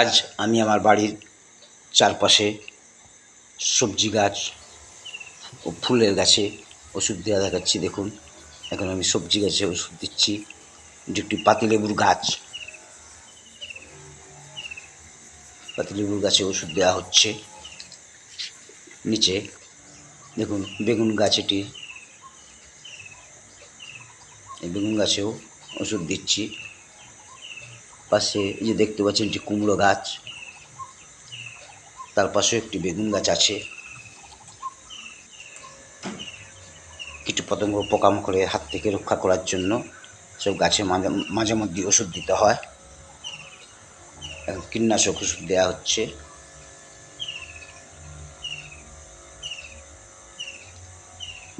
আজ আমি আমার বাড়ির চারপাশে সবজি গাছ ও ফুলের গাছে ওষুধ দেওয়া দেখাচ্ছি, দেখুন। এখন আমি সবজি গাছে ওষুধ দিচ্ছি। এটি একটি পাতিলেবুর গাছ। পাতিলেবুর গাছে ওষুধ দেওয়া হচ্ছে। নিচে দেখুন, বেগুন গাছ এটি। বেগুন গাছেও ওষুধ দিচ্ছি। পাশে এই যে দেখতে পাচ্ছেন একটি কুমড়ো গাছ, তার পাশেও একটি বেগুন গাছ আছে। কিছু পতঙ্গ পোকামাকড়ের হাত থেকে রক্ষা করার জন্য সব গাছে মাঝে মাঝে মধ্যে ওষুধ দিতে হয়। কীটনাশক ওষুধ দেওয়া হচ্ছে।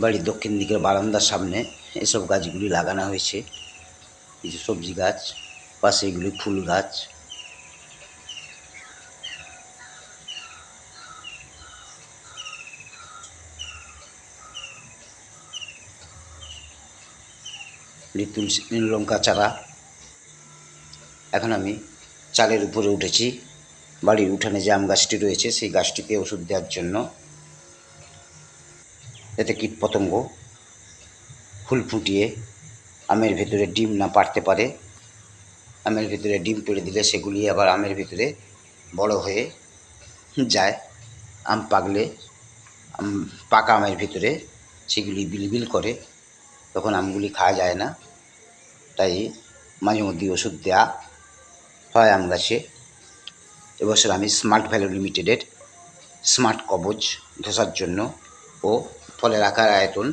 বাড়ির দক্ষিণ দিকের বারান্দার সামনে এসব গাছগুলি লাগানো হয়েছে। কিছু সবজি গাছ। পাশে এগুলি ফুল গাছ। তুলসী লঙ্কা চারা। এখন আমি চালের উপরে উঠেছি। বাড়ির উঠানে যে আম গাছটি রয়েছে, সেই গাছটিতে ওষুধ দেওয়ার জন্য। যাতে কীট পতঙ্গ ফুল ফুটিয়ে আমের ভেতরে ডিম না পারতে পারে। আমের ভিতরে ডিম পেড়ে দিলে সেগুলি আবার আমের ভিতরে বড় হয়ে যায়। আম পাকলে পাকা আমের ভিতরে সেগুলি বিলবিল করে, তখন আমগুলি খাওয়া যায় না। তাই মাঝে মধ্যে ওষুধ দেওয়া হয় আম গাছে। এবছর আমি স্মার্ট ভ্যালু লিমিটেডের স্মার্ট কবচ ধসার জন্য ও ফলের আকার আয়তন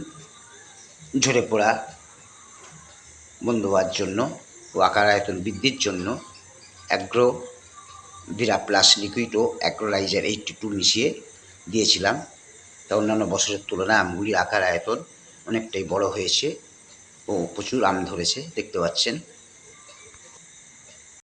ঝরে পড়া বন্ধ হওয়ার জন্য ও আকার আয়তন বৃদ্ধির জন্য অ্যাগ্রো ভিরা প্লাস লিকুইড ও অ্যাগ্রোলাইজার এইটটি টু মিশিয়ে দিয়েছিলাম। তা অন্যান্য বছরের তুলনায় আমগুলির আকার আয়তন অনেকটাই বড় হয়েছে ও প্রচুর আম ধরেছে, দেখতে পাচ্ছেন।